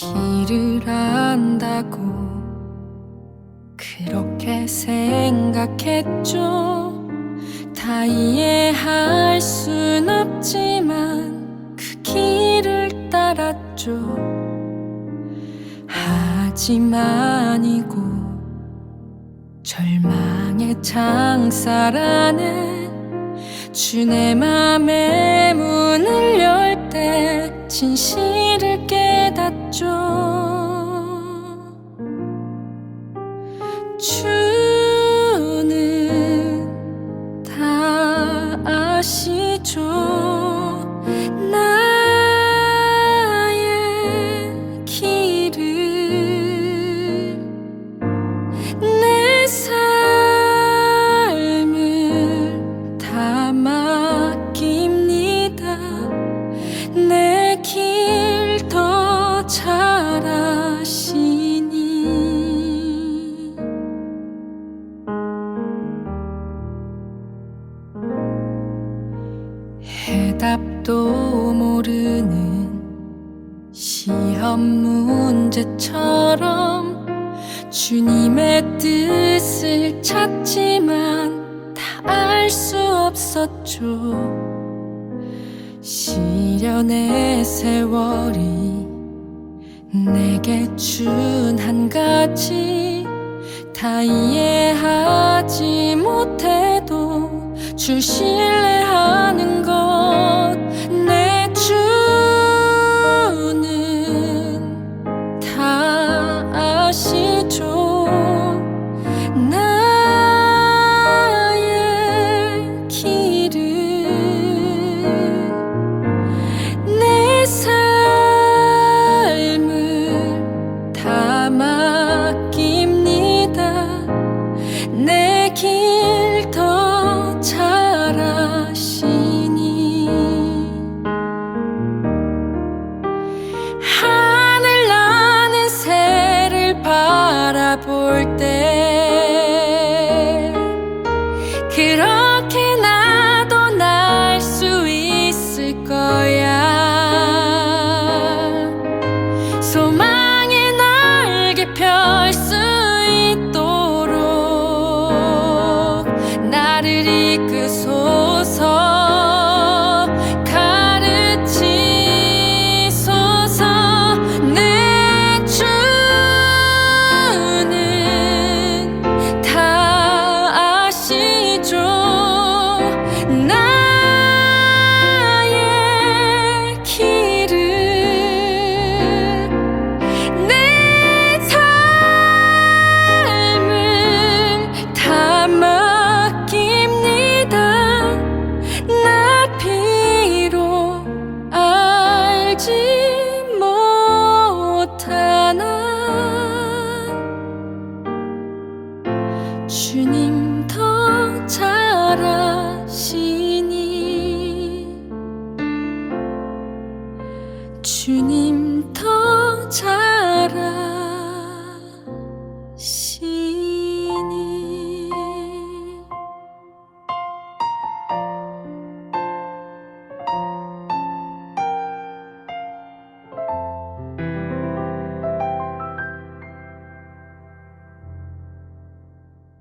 길을 안다고 그렇게 생각했죠. 다 이해할 순 없지만 그 길을 따랐죠. 하지만 이고 절망의 창살 안에 주내 맘의 문을 열 때 진실을 깨 닫죠? 주는 다 아시 답도 모르는 시험 문제처럼 주님의 뜻을 찾지만 다 알 수 없었죠. 시련의 세월이 내게 준 한 가지 다 이해하지 못해도 주 신뢰하는 importe 알지 못하나 주님 더잘 아시니. 주님 더잘 아시니